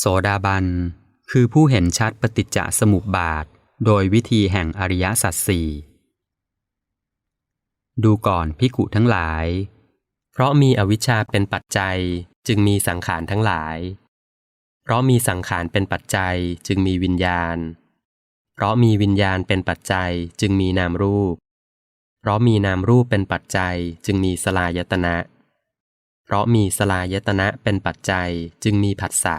โสดาบัน คือผู้เห็นชัดปฏิจจสมุปบาท โดยวิธีแห่งอริยสัจสี่ดูก่อนพิกุทั้งหลาย เพราะมีอวิชชาเป็นปัจจัยจึงมีสังขารทั้งหลาย เพราะมีสังขารเป็นปัจจัยจึงมีวิญญาณ เพราะมีวิญญาณเป็นปัจจัยจึงมีนามรูป เพราะมีนามรูปเป็นปัจจัยจึงมีสลายตนะ เพราะมีสลายตนะเป็นปัจจัยจึงมีผัสสะ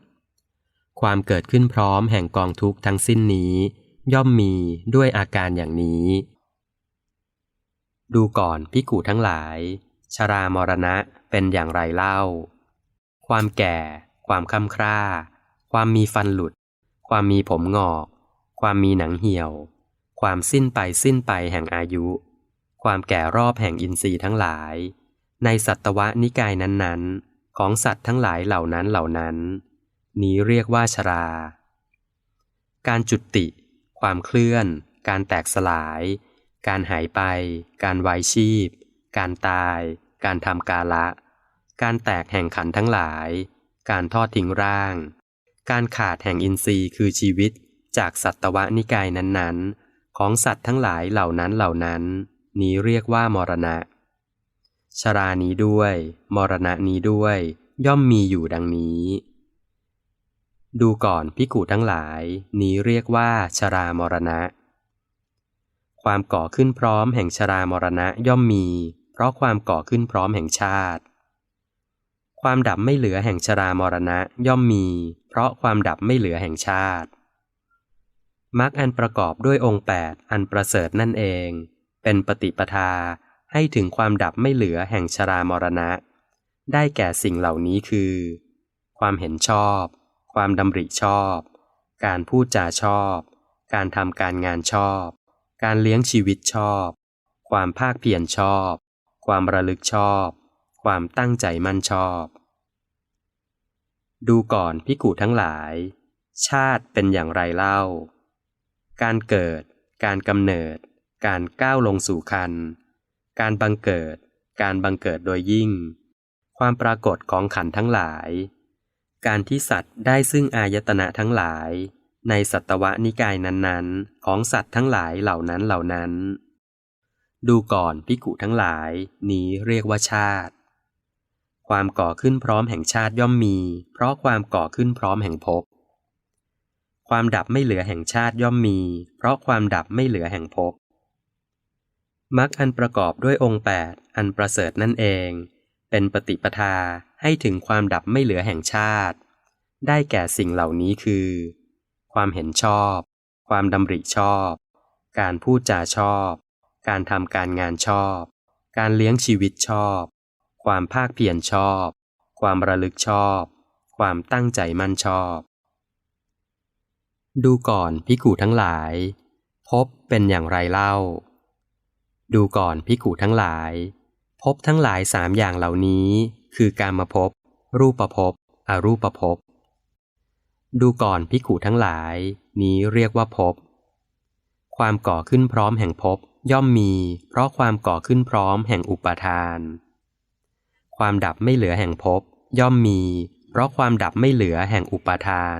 ความเกิดขึ้นพร้อมแห่งกองทุกข์ทั้งสิ้นนี้ ย่อมมีด้วยอาการอย่างนี้ ดูก่อนพิกูทั้งหลาย ชรามรณะเป็นอย่างไรเล่า ความแก่ ความค่ำคร่า ความมีฟันหลุด ความมีผมงอก ความมีหนังเหี่ยว ความสิ้นไปสิ้นไปแห่งอายุ ความแก่รอบแห่งอินทรีย์ทั้งหลาย ในสัตวะนิกายนั้นๆ ของสัตว์ทั้งหลายเหล่านั้นเหล่านั้น นี้เรียกว่าชรา การจุติ ความเคลื่อน การแตกสลาย การหายไป การไวชีพ การตาย การทำกาละ การแตกแห่งขันทั้งหลาย การทอดทิ้งร่าง การขาดแห่งอินทรีย์คือชีวิต จากสัตวนิกายนั้นๆ ของสัตว์ทั้งหลายเหล่านั้นเหล่านั้น นี้เรียกว่ามรณะ ชรานี้ด้วย มรณะนี้ด้วย ย่อมมีอยู่ดังนี้ ดูก่อนพิกูทั้งหลาย นี้เรียกว่าชรามรณะ ความก่อขึ้นพร้อมแห่งชรามรณะย่อมมี เพราะความก่อขึ้นพร้อมแห่งชาติ ความดับไม่เหลือแห่งชรามรณะย่อมมี เพราะความดับไม่เหลือแห่งชาติมรรคอันประกอบด้วยองค์แปดอันประเสริฐนั่นเอง เป็นปฏิปทาให้ถึงความดับไม่เหลือแห่งชรามรณะ ได้แก่สิ่งเหล่านี้คือ ความเห็นชอบ ความดำริชอบ การพูดจาชอบ การทำการงานชอบ การเลี้ยงชีวิตชอบ ความภาคเพียรชอบ ความระลึกชอบ ความตั้งใจมั่นชอบ ดูก่อนพิกูทั้งหลาย ชาติเป็นอย่างไรเล่า การเกิด การกำเนิด การก้าวลงสู่คัน การบังเกิด การบังเกิดโดยยิ่ง ความปรากฏของขันทั้งหลาย การที่สัตว์ได้ซึ่งอายตนะทั้งหลาย ในสัตวนิกายนั้นๆ ของสัตว์ทั้งหลายเหล่านั้นเหล่านั้น ดูก่อนพิกุทั้งหลาย นี้เรียกว่าชาติ ความก่อขึ้นพร้อมแห่งชาติย่อมมี เพราะความก่อขึ้นพร้อมแห่งภพความดับไม่เหลือแห่งชาติย่อมมี เพราะความดับไม่เหลือแห่งภพมรรคอันประกอบด้วยองค์แปดอันประเสริฐนั่นเอง เป็นปฏิปทาให้ถึงความดับไม่เหลือแห่งชาติ ได้แก่สิ่งเหล่านี้คือ ความเห็นชอบ ความดำริชอบ การพูดจาชอบ การทำการงานชอบ การเลี้ยงชีวิตชอบ ความภาคเพียรชอบ ความระลึกชอบ ความตั้งใจมั่นชอบ ดูก่อนพิกูทั้งหลาย พบเป็นอย่างไรเล่า ดูก่อนพิกูทั้งหลาย พบทั้งหลายสามอย่างเหล่านี้ คือการมาพบ รูปภพอรูปภพดูก่อนพิกูทั้งหลาย นี้เรียกว่าภพความก่อขึ้นพร้อมแห่งภพย่อมมี เพราะความก่อขึ้นพร้อมแห่งอุปาทาน ความดับไม่เหลือแห่งภพย่อมมี เพราะความดับไม่เหลือแห่งอุปาทาน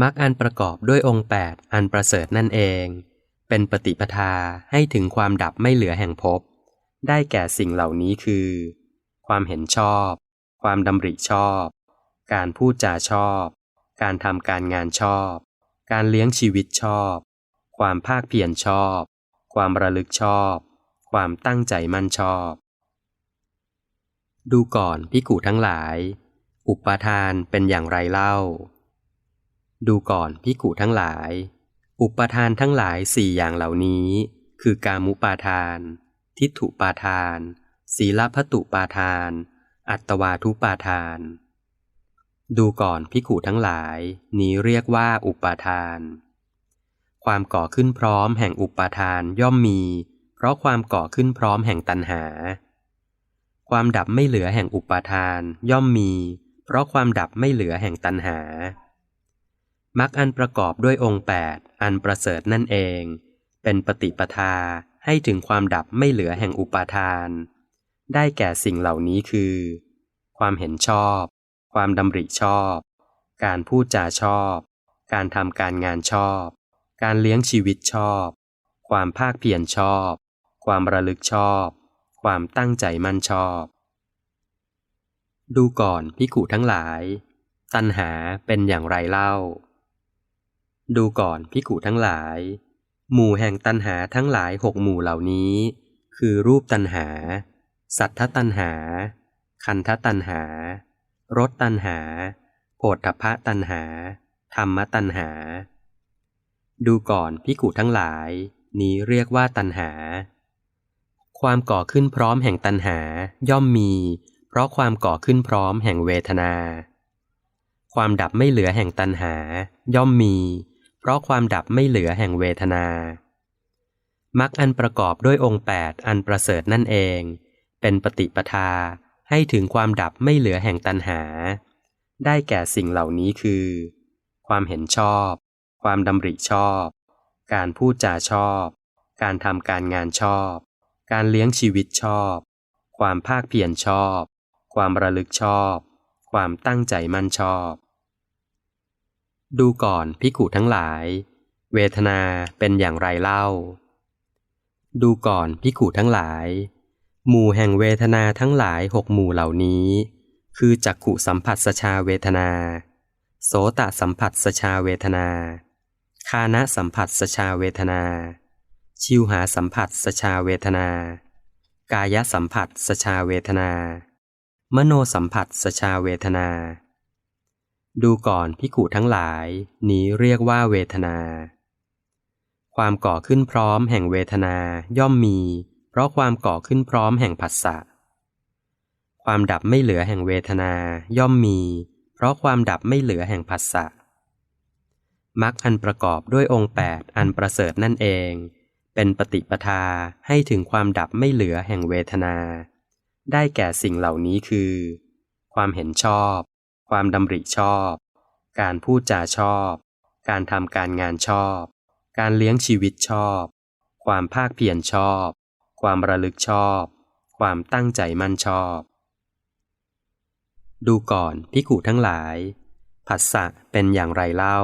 มรรคอันประกอบด้วยองค์แปดอันประเสริฐนั่นเอง เป็นปฏิปทาให้ถึงความดับไม่เหลือแห่งภพ ได้แก่สิ่งเหล่านี้คือ ความเห็นชอบ ความดำริชอบ การพูดจาชอบ การทำการงานชอบ การเลี้ยงชีวิตชอบ ความภาคเพียรชอบ ความระลึกชอบ ความตั้งใจมั่นชอบ ดูก่อนพิกูทั้งหลาย อุปทานเป็นอย่างไรเล่า ดูก่อนพิกูทั้งหลาย อุปทานทั้งหลายสี่อย่างเหล่านี้ คือกามุปาทาน ทิฏฐุปาทาน ศีลพัตุปาทาน อัตตวาทุปาทาน ดูก่อนพิขุทั้งหลาย นี้เรียกว่าอุปาทาน ความก่อขึ้นพร้อมแห่งอุปาทานย่อมมี เพราะความก่อขึ้นพร้อมแห่งตัณหา ความดับไม่เหลือแห่งอุปาทานย่อมมี เพราะความดับไม่เหลือแห่งตัณหามรรคอันประกอบด้วยองค์แปดอันประเสริฐนั่นเอง เป็นปฏิปทา ให้ถึงความดับไม่เหลือแห่งอุปาทาน ได้แก่สิ่งเหล่านี้คือ ความเห็นชอบ ความดำริชอบ การพูดจาชอบ การทำการงานชอบ การเลี้ยงชีวิตชอบ ความภาคเพียรชอบ ความระลึกชอบ ความตั้งใจมั่นชอบ ดูก่อนพิกุทั้งหลาย ตัณหาเป็นอย่างไรเล่า ดูก่อนพิกุทั้งหลาย หมู่แห่งตัณหาทั้งหลายหกหมู่เหล่านี้ คือรูปตัณหา สัทธตัณหา คันธตัณหารสตัณหาโผฏฐพะตัณหา ธรรมตัณหา ดูก่อนพิกุทั้งหลาย นี้เรียกว่าตัณหา ความก่อขึ้นพร้อมแห่งตัณหาย่อมมี เพราะความก่อขึ้นพร้อมแห่งเวทนา ความดับไม่เหลือแห่งตัณหา ย่อมมี เพราะความดับไม่เหลือแห่งเวทนามรรคอันประกอบด้วยองค์แปดอันประเสริฐนั่นเอง เป็นปฏิปทาให้ถึงความดับไม่เหลือแห่งตัณหา ได้แก่สิ่งเหล่านี้คือ ความเห็นชอบ ความดำริชอบ การพูดจาชอบ การทำการงานชอบ การเลี้ยงชีวิตชอบ ความภาคเพียรชอบ ความระลึกชอบ ความตั้งใจมั่นชอบ ดูก่อนพิกุทั้งหลาย เวทนาเป็นอย่างไรเล่า ดูก่อนพิกุทั้งหลาย หมู่แห่งเวทนาทั้งหลายหกหมู่เหล่านี้ คือจักขุสัมผัสสชาเวทนา โสตสัมผัสสชาเวทนา คานะสัมผัสสชาเวทนา ชิวหาสัมผัสสชาเวทนา กายสัมผัสสชาเวทนา มโนสัมผัสสชาเวทนา ดูก่อนพิกุทั้งหลาย นี้เรียกว่าเวทนา ความก่อขึ้นพร้อมแห่งเวทนาย่อมมี เพราะความก่อขึ้นพร้อมแห่งผัสสะ ความดับไม่เหลือแห่งเวทนาย่อมมี เพราะความดับไม่เหลือแห่งผัสสะมรรคอันประกอบด้วยองค์แปดอันประเสริฐนั่นเอง เป็นปฏิปทาให้ถึงความดับไม่เหลือแห่งเวทนา ได้แก่สิ่งเหล่านี้คือ ความเห็นชอบ ความดำริชอบ การพูดจาชอบ การทำการงานชอบ การเลี้ยงชีวิตชอบ ความภาคเพียรชอบ ความระลึกชอบ ความตั้งใจมั่นชอบ ดูก่อนพิกุทั้งหลาย ผัสสะเป็นอย่างไรเล่า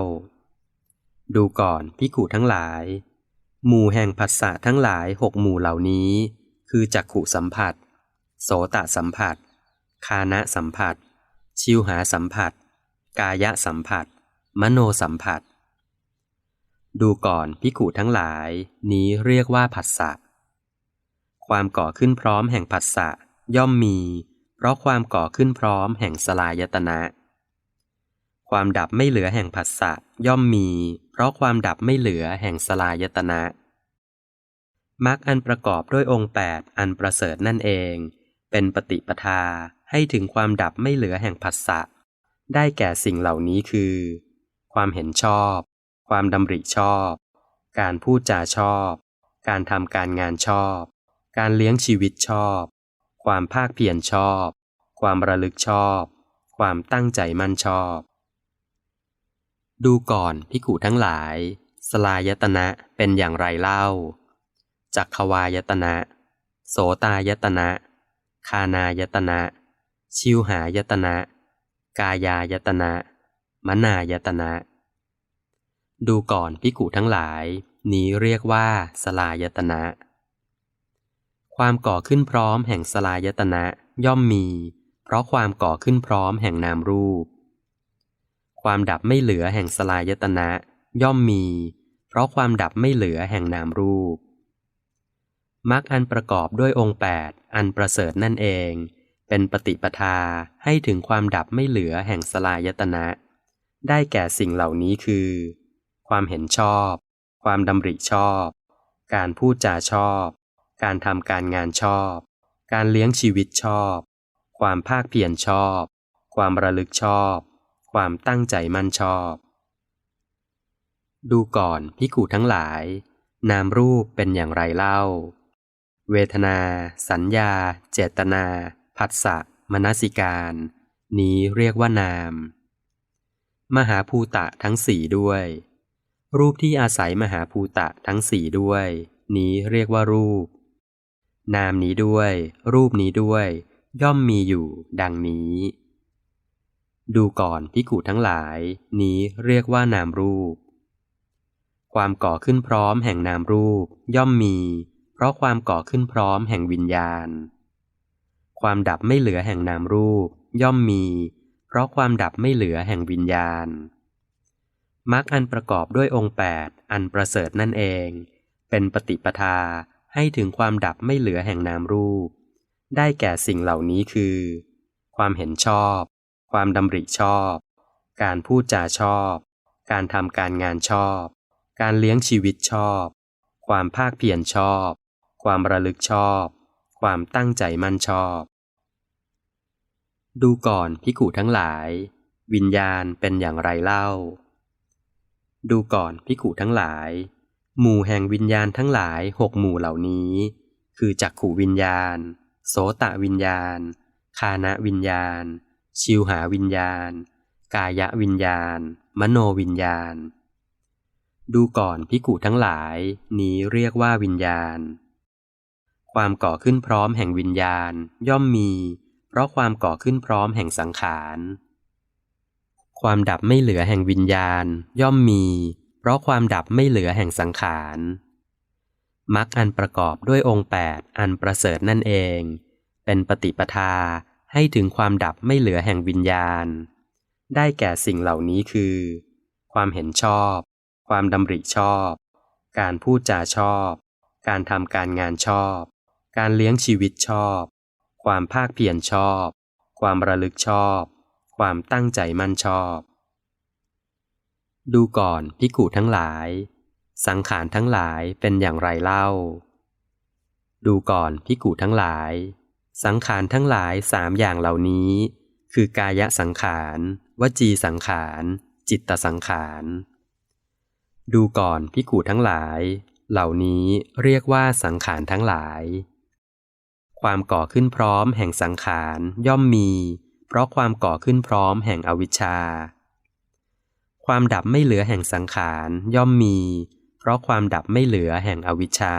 ดูก่อนพิกุทั้งหลาย หมู่แห่งผัสสะทั้งหลายหกหมู่เหล่านี้ คือจักขุสัมผัส โสตสัมผัส คานะสัมผัส ชิวหาสัมผัส กายสัมผัส มโนสัมผัส ดูก่อนพิกุทั้งหลาย นี้เรียกว่าผัสสะความก่อขึ้นพร้อมแห่งผัสสะย่อมมี เพราะความก่อขึ้นพร้อมแห่งสลายตนะ ความดับไม่เหลือแห่งผัสสะย่อมมี เพราะความดับไม่เหลือแห่งสลายตนะมรรคอันประกอบด้วยองค์แปดอันประเสริฐนั่นเอง เป็นปฏิปทาให้ถึงความดับไม่เหลือแห่งผัสสะ ได้แก่สิ่งเหล่านี้คือ ความเห็นชอบ ความดำริชอบ การพูดจาชอบ การทำการงานชอบ การเลี้ยงชีวิตชอบ ความภาคเพียรชอบ ความระลึกชอบ ความตั้งใจมั่นชอบ ดูก่อนพิกุทั้งหลาย สลายตนะเป็นอย่างไรเล่าจักขวายตนะ โสตายตนะ คานายตนะ ชิวหายตนะ กายายตนะ มนายตนะ ดูก่อนพิกุทั้งหลาย นี้เรียกว่าสลายตนะ ความก่อขึ้นพร้อมแห่งสลายตนะย่อมมี เพราะความก่อขึ้นพร้อมแห่งนามรูป ความดับไม่เหลือแห่งสลายตนะ ย่อมมี เพราะความดับไม่เหลือแห่งนามรูป มรรคอันประกอบด้วยองค์แปดอันประเสริฐนั่นเอง เป็นปฏิปทาให้ถึงความดับไม่เหลือแห่งสลายตนะ ได้แก่สิ่งเหล่านี้คือ ความเห็นชอบ ความดำริชอบ การพูดจาชอบ การทำการงานชอบ การเลี้ยงชีวิตชอบ ความภาคเพียรชอบ ความระลึกชอบ ความตั้งใจมั่นชอบ ดูก่อนพิกูทั้งหลาย นามรูปเป็นอย่างไรเล่า เวทนา สัญญา เจตนา ผัสสะ มนสิการ นี้เรียกว่านาม มหาภูตะทั้งสี่ด้วย รูปที่อาศัยมหาภูตะทั้งสี่ด้วย นี้เรียกว่ารูป นามนี้ด้วย รูปนี้ด้วย ย่อมมีอยู่ ดังนี้ ดูก่อนพิกูทั้งหลาย นี้เรียกว่านามรูป ความก่อขึ้นพร้อมแห่งนามรูปย่อมมี เพราะความก่อขึ้นพร้อมแห่งวิญญาณ ความดับไม่เหลือแห่งนามรูป ย่อมมี เพราะความดับไม่เหลือแห่งวิญญาณมรรคอันประกอบด้วยองค์แปดอันประเสริฐนั่นเอง เป็นปฏิปทาให้ถึงความดับไม่เหลือแห่งนามรูป ได้แก่สิ่งเหล่านี้คือ ความเห็นชอบ ความดำริชอบ การพูดจาชอบ การทำการงานชอบ การเลี้ยงชีวิตชอบ ความภาคเพียรชอบ ความระลึกชอบ ความตั้งใจมั่นชอบ ดูก่อนพิกูทั้งหลาย วิญญาณเป็นอย่างไรเล่า ดูก่อนพิกูทั้งหลาย หมู่แห่งวิญญาณทั้งหลายหกหมู่เหล่านี้ คือจักขูวิญญาณ โสตะวิญญาณ คานะวิญญาณ ชิวหาวิญญาณ กายะวิญญาณ มโนวิญญาณดูก่อนพิกูทั้งหลาย นี้เรียกว่าวิญญาณ ความก่อขึ้นพร้อมแห่งวิญญาณ ย่อมมี เพราะความก่อขึ้นพร้อมแห่งสังขาร ความดับไม่เหลือแห่งวิญญาณ ย่อมมี เพราะความดับไม่เหลือแห่งสังขารมรรคอันประกอบด้วยองค์แปดอันประเสริฐนั่นเอง เป็นปฏิปทาให้ถึงความดับไม่เหลือแห่งวิญญาณ ได้แก่สิ่งเหล่านี้คือ ความเห็นชอบ ความดำริชอบ การพูดจาชอบ การทำการงานชอบ การเลี้ยงชีวิตชอบ ความภาคเพียรชอบ ความระลึกชอบ ความตั้งใจมั่นชอบ ดูก่อนพิกูทั้งหลาย สังขารทั้งหลายเป็นอย่างไรเล่า ดูก่อนพิกูทั้งหลาย สังขารทั้งหลายสามอย่างเหล่านี้ คือกายสังขาร วจีสังขาร จิตตสังขารดูก่อนพิกูทั้งหลาย เหล่านี้เรียกว่าสังขารทั้งหลาย ความก่อขึ้นพร้อมแห่งสังขารย่อมมี เพราะความก่อขึ้นพร้อมแห่งอวิชชา ความดับไม่เหลือแห่งสังขารย่อมมี เพราะความดับไม่เหลือแห่งอวิชชา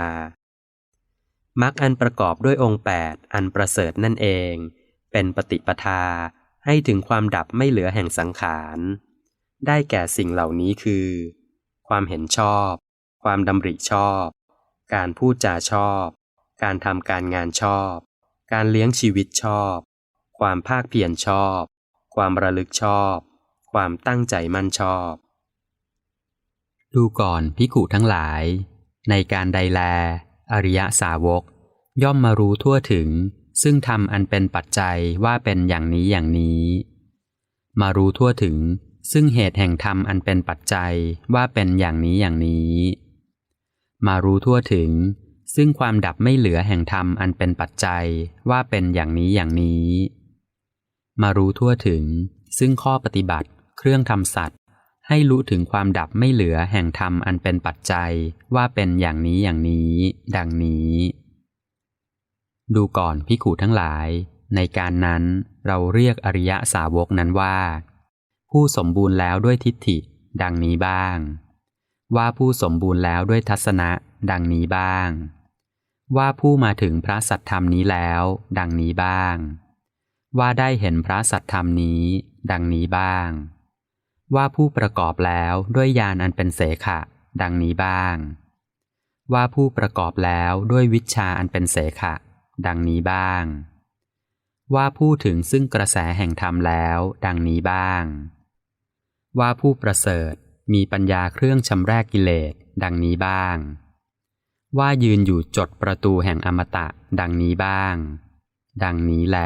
มรรคอันประกอบด้วยองค์แปดอันประเสริฐนั่นเอง เป็นปฏิปทาให้ถึงความดับไม่เหลือแห่งสังขาร ได้แก่สิ่งเหล่านี้คือ ความเห็นชอบ ความดำริชอบ การพูดจาชอบ การทำการงานชอบ การเลี้ยงชีวิตชอบ ความภาคเพียรชอบ ความระลึกชอบ ความตั้งใจมั่นชอบ ดูก่อนพิกุทั้งหลาย ในการใดแล อริยสาวก ย่อมมารู้ทั่วถึง ซึ่งทำอันเป็นปัจจัยว่าเป็นอย่างนี้อย่างนี้ มารู้ทั่วถึง ซึ่งเหตุแห่งธรรมอันเป็นปัจจัยว่าเป็นอย่างนี้อย่างนี้ มารู้ทั่วถึง ซึ่งความดับไม่เหลือแห่งธรรมอันเป็นปัจจัยว่าเป็นอย่างนี้อย่างนี้ มารู้ทั่วถึง ซึ่งข้อปฏิบัติ เครื่องทำสัตว์ ให้รู้ถึงความดับไม่เหลือแห่งธรรมอันเป็นปัจจัยว่าเป็นอย่างนี้อย่างนี้ ดังนี้ ดูก่อนพิขูทั้งหลาย ในการนั้นเราเรียกอริยสาวกนั้นว่า ผู้สมบูรณ์แล้วด้วยทิฏฐิ ดังนี้บ้าง ว่าผู้สมบูรณ์แล้วด้วยทัศนะดังนี้บ้าง ว่าผู้มาถึงพระสัทธรรมนี้แล้ว ดังนี้บ้าง ว่าได้เห็นพระสัทธรรมนี้ ดังนี้บ้าง ว่าผู้ประกอบแล้วด้วยญาณอันเป็นเสขะ ดังนี้บ้าง ว่าผู้ประกอบแล้วด้วยวิชาอันเป็นเสขะ ดังนี้บ้าง ว่าผู้ถึงซึ่งกระแสแห่งธรรมแล้ว ดังนี้บ้าง ว่าผู้ประเสริฐมีปัญญาเครื่องชำแรกกิเลสดังนี้บ้าง ว่ายืนอยู่จดประตูแห่งอมตะดังนี้บ้าง ดังนี้แล